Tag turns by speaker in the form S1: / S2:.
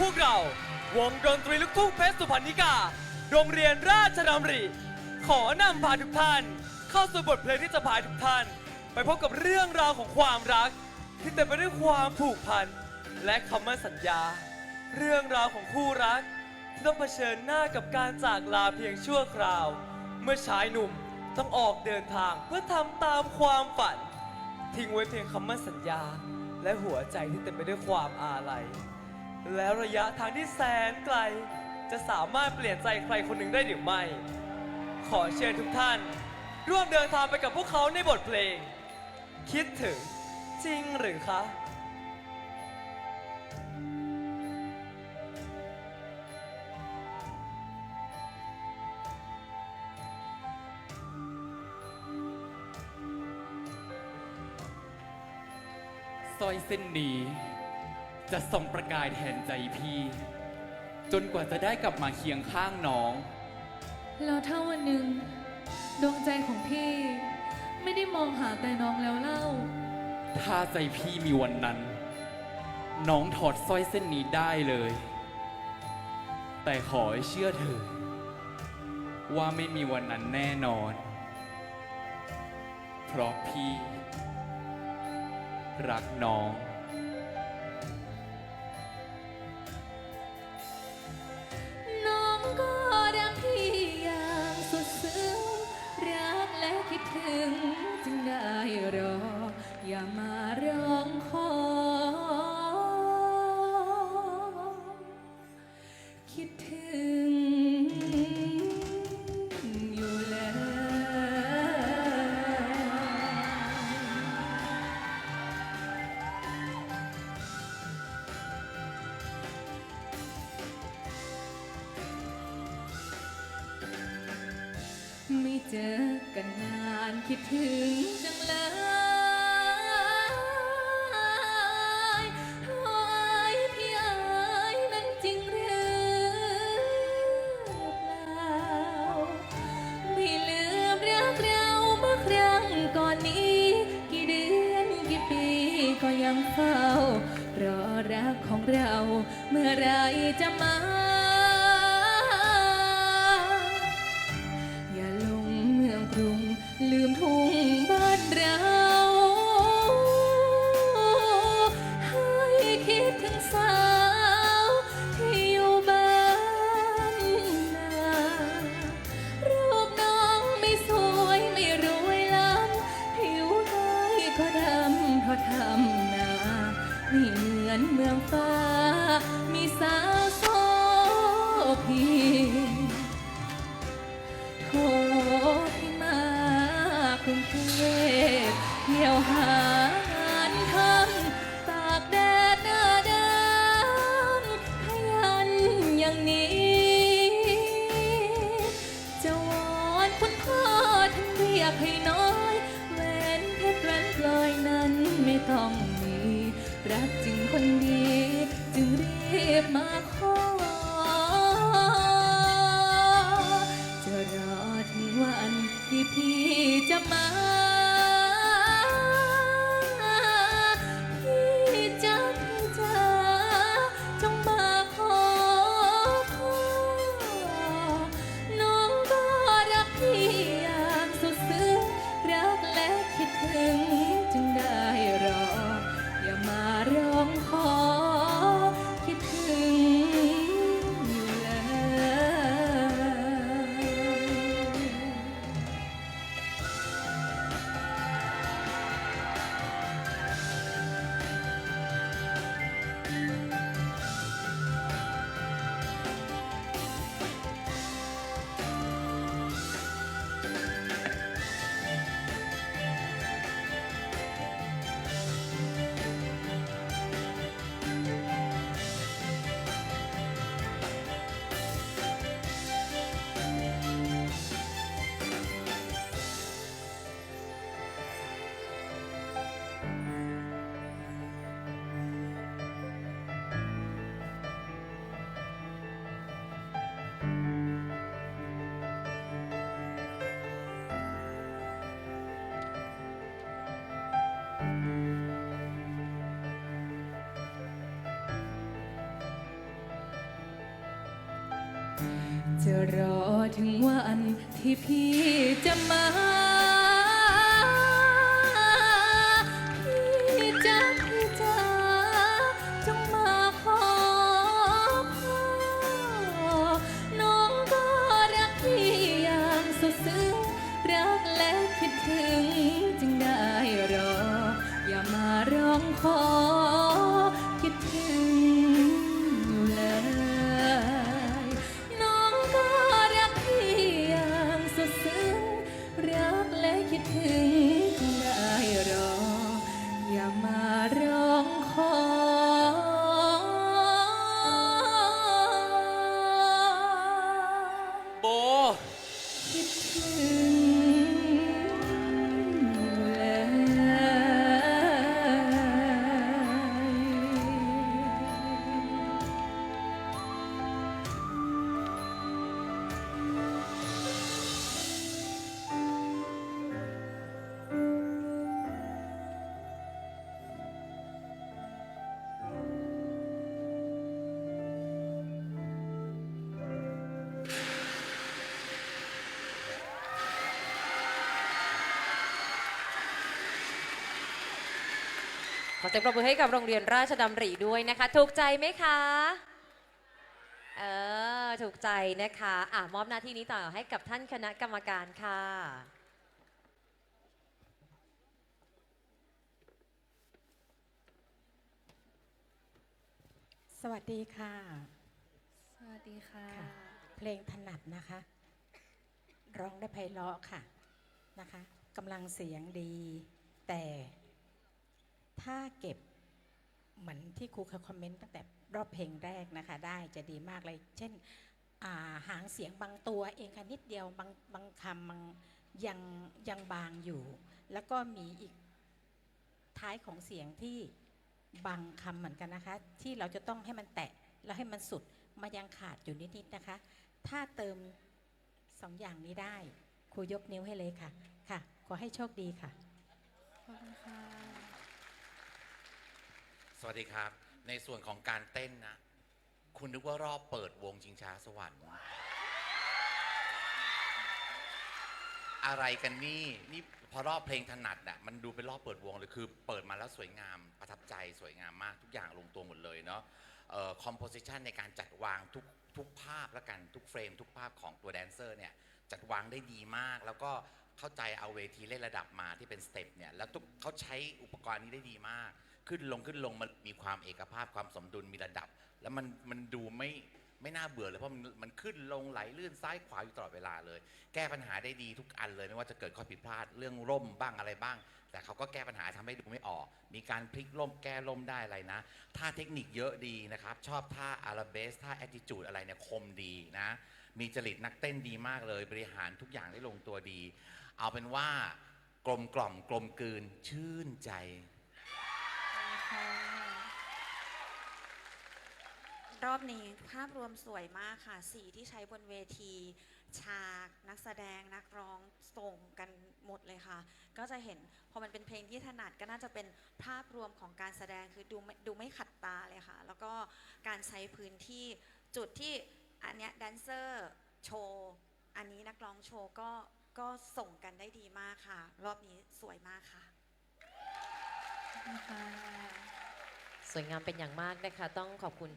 S1: พวกเรา วงดนตรีลูกทุ่งเพชรสุพรรณิกา โรงเรียนราชดำริ ขอนำพาทุกท่าน เข้าสู่บทเพลงที่จะพาทุกท่าน ไปพบกับเรื่องราวของความรัก ที่เต็มไปด้วยความผูกพัน และคำมั่นสัญญา เรื่องราวของคู่รักที่ต้องเผชิญหน้ากับการจากลาเพียงชั่วคราว เมื่อชายหนุ่มต้องออกเดินทางเพื่อทำตามความฝัน ทิ้งไว้เพียงคำมั่นสัญญา และหัวใจที่เต็มไปด้วยความอาลัย แล้วระยะทางที่แสนไกล จะสามารถเปลี่ยนใจใครคนหนึ่งได้หรือไม่ ขอเชิญทุกท่าน ร่วมเดินทางไปกับพวกเขาในบทเพลง คิดถึงจริงหรือคะ
S2: สร้อยเส้นนี้ จะส่องประกายแทนใจพี่ จนกว่าจะได้กลับมาเคียงข้างน้อง
S3: แล้วถ้าวันหนึ่งดวงใจของพี่ ไม่ได้มองหาแต่น้องแล้วเล่า
S2: ถ้าใจพี่มีวันนั้น น้องถอดสร้อยเส้นนี้ได้เลย แต่ขอให้เชื่อเถอะว่าไม่มีวันนั้นแน่นอน เพราะพี่ รักน้อง
S3: ถึงจึงได้รอ อย่ามาร้องขอ เจอกันนานคิดถึงจังเลยโอ้ยพี่อ๋ยนั้นจริงหรือเปล่า ไม่ลืมเรักเราเมื่อครั้งก่อนนี้ กี่เดือนกี่ปีก็ยังเฝ้ารอรักของเราเมื่อไรจะมา ลืมทุ่งบ้านเราให้คิดถึงสาวที่อยู่บ้านนารูปน้องไม่สวยไม่รวยล้ำผิวกายก็ดำเพราะทำนาไม่เหมือนเมืองฟ้า มีสาวโซพี หางานทำตากแดดหน้าดำขยันอย่างนี้ จะวอนคุณพ่อท่านเรียกให้น้อยแหวนเพชรแหวนพลอยนั้นไม่ต้องมี รักจริงคนดี จึงรีบมาขอ จะรอถึงวันที่พี่จะมา Yeah. ขอเสียง
S4: ปรบมือให้กับโรงเรียนราชดำริด้วยนะคะ ถูกใจไหมคะเออถูกใจนะคะอะมอบหน้าที่นี้ต่อให้กับท่านคณะกรรมการค่ะ
S5: สวัสดีค่ะ
S3: สวัสดีค่ะ
S5: ค่ะเพลงถนัดนะคะ ร้องได้ไพเราะค่ะนะคะกำลังเสียงดีแต่ ถ้าเก็บเหมือนที่ครูเขาคอมเมนต์ตั้งแต่รอบเพลงแรกนะคะ ได้จะดีมากเลย เช่นาหางเสียงบางตัวเองค่ะนิดเดียวบางบางคำบางยังยังบางอยู่ แล้วก็มีอีกท้ายของเสียงที่บางคำเหมือนกันนะคะ ที่เราจะต้องให้มันแตะแล้วให้มันสุดมายังขาดอยู่นิดๆนะคะ ถ้าเติมสองอย่างนี้ได้ครูยกนิ้วให้เลยค่ะค่ะ ขอให้โชคดีค่ะ
S3: ขอบคุณค่ะ
S6: สวัสดีครับ ในส่วนของการเต้นนะ คุณนึกว่ารอบเปิดวงชิงช้าสวรรค์ อะไรกันนี่ นี่พอรอบเพลงถนัดน่ะ มันดูเป็นรอบเปิดวงเลย คือเปิดมาแล้วสวยงาม ประทับใจสวยงามมาก ทุกอย่างลงตัวหมดเลยเนาะคอมโพสิชันในการจัดวางทุกทุกภาพและกันทุกเฟรม ทุกภาพของตัวแดนเซอร์เนี่ย จัดวางได้ดีมาก แล้วก็เข้าใจเอาเวทีเล่นระดับมาที่เป็นสเต็ปเนี่ย แล้วทุกเขาใช้อุปกรณ์นี้ได้ดีมาก ขึ้นลงขึ้นลงมันมีความเอกภาพความสมดุลมีระดับ แล้วมันมันดูไม่ไม่น่าเบื่อเลยเพราะมันมันขึ้นลงไหลลื่นซ้ายขวาอยู่ตลอดเวลาเลย แก้ปัญหาได้ดีทุกอันเลยไม่ว่าจะเกิดข้อผิดพลาดเรื่องร่มบ้างอะไรบ้าง แต่เขาก็แก้ปัญหาทำให้ดูไม่ออก มีการพลิกล่มแก้ล่มได้อะไรนะท่าเทคนิคเยอะดีนะครับชอบท่าอาราเบสท่าแอติจูดอะไรเนี่ยคมดีนะมีจริตนักเต้นดีมากเลย บริหารทุกอย่างได้ลงตัวดี เอาเป็นว่ากลมกล่อมกลมกลืนชื่นใจ
S7: รอบนี้ภาพรวมสวยมากค่ะ สีที่ใช้บนเวที ฉากนักแสดงนักร้องส่งกันหมดเลยค่ะ ก็จะเห็นพอมันเป็นเพลงที่ถนัดก็น่าจะเป็นภาพรวมของการแสดงคือดูไม่ดูไม่ขัดตาเลยค่ะ แล้วก็การใช้พื้นที่จุดที่อันเนี้ยแดนเซอร์โชว์อันนี้นักร้องโชว์ก็ก็ส่งกันได้ดีมากค่ะ รอบนี้สวยมากค่ะ
S4: สวยงามเป็นอย่างมากนะคะ ต้องขอบคุณ